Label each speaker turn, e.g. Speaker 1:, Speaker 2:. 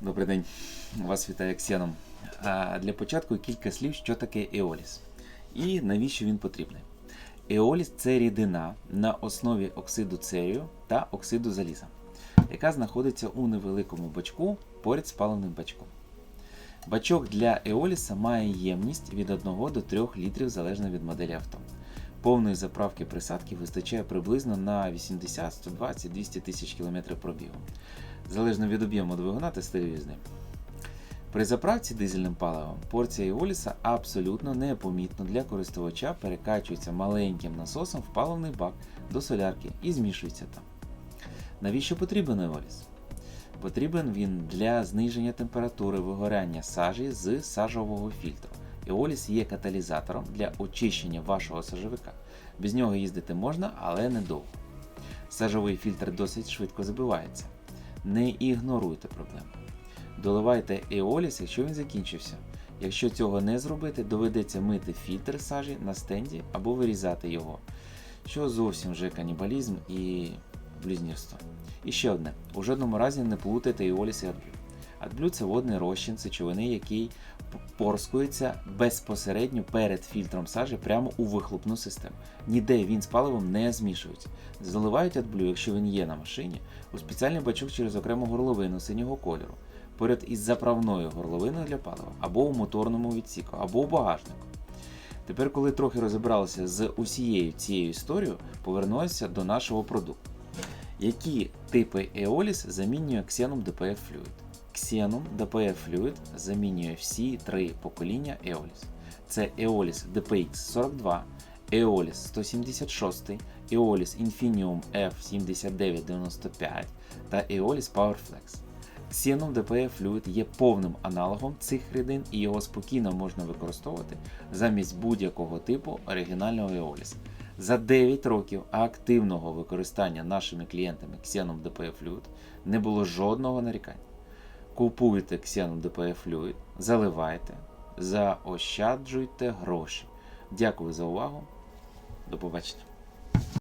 Speaker 1: Добрий день, вас вітає Ксеном. А для початку кілька слів, що таке еоліс і навіщо він потрібний. Еоліс це рідина на основі оксиду церію та оксиду заліза, яка знаходиться у невеликому бачку поряд з паливним бачком. Бачок для еоліса має ємність від 1 до 3 літрів залежно від моделі авто. Повної заправки присадки вистачає приблизно на 80, 120, 200 тисяч км пробігу, залежно від об'єму двигуна та стилю їзди. При заправці дизельним паливом порція еоліса абсолютно непомітно для користувача перекачується маленьким насосом в паливний бак до солярки і змішується там. Навіщо потрібен еоліс? Потрібен він для зниження температури вигоряння сажі з сажового фільтру. Еоліс є каталізатором для очищення вашого сажовика. Без нього їздити можна, але недовго. Сажовий фільтр досить швидко забивається. Не ігноруйте проблему. Доливайте еоліс, якщо він закінчився. Якщо цього не зробити, доведеться мити фільтр сажі на стенді або вирізати його, що зовсім вже канібалізм і блюзнірство. І ще одне: у жодному разі не плутайте еоліс і адблю. Адблю це водний розчин сечовини, який порскується безпосередньо перед фільтром сажі прямо у вихлопну систему. Ніде він з паливом не змішується. Заливають адблю, якщо він є на машині, у спеціальний бачок через окрему горловину синього кольору, поряд із заправною горловиною для палива, або у моторному відсіку, або у багажнику. Тепер, коли трохи розібралися з усією цією історією, повернуся до нашого продукту. Які типи Eolis замінює Xenon DPF Fluid? Xenon DPF Fluid замінює всі три покоління Eolis. Це Eolis DPX 42, Eolis 176, Eolis Infinium F7995 та Eolis PowerFlex. Xenon DPF Fluid є повним аналогом цих рідин і його спокійно можна використовувати замість будь-якого типу оригінального Eolis. За 9 років активного використання нашими клієнтами Xenon DPF Fluid не було жодного нарікання. Купуйте Xenon DPF Fluid, заливайте, заощаджуйте гроші. Дякую за увагу. До побачення.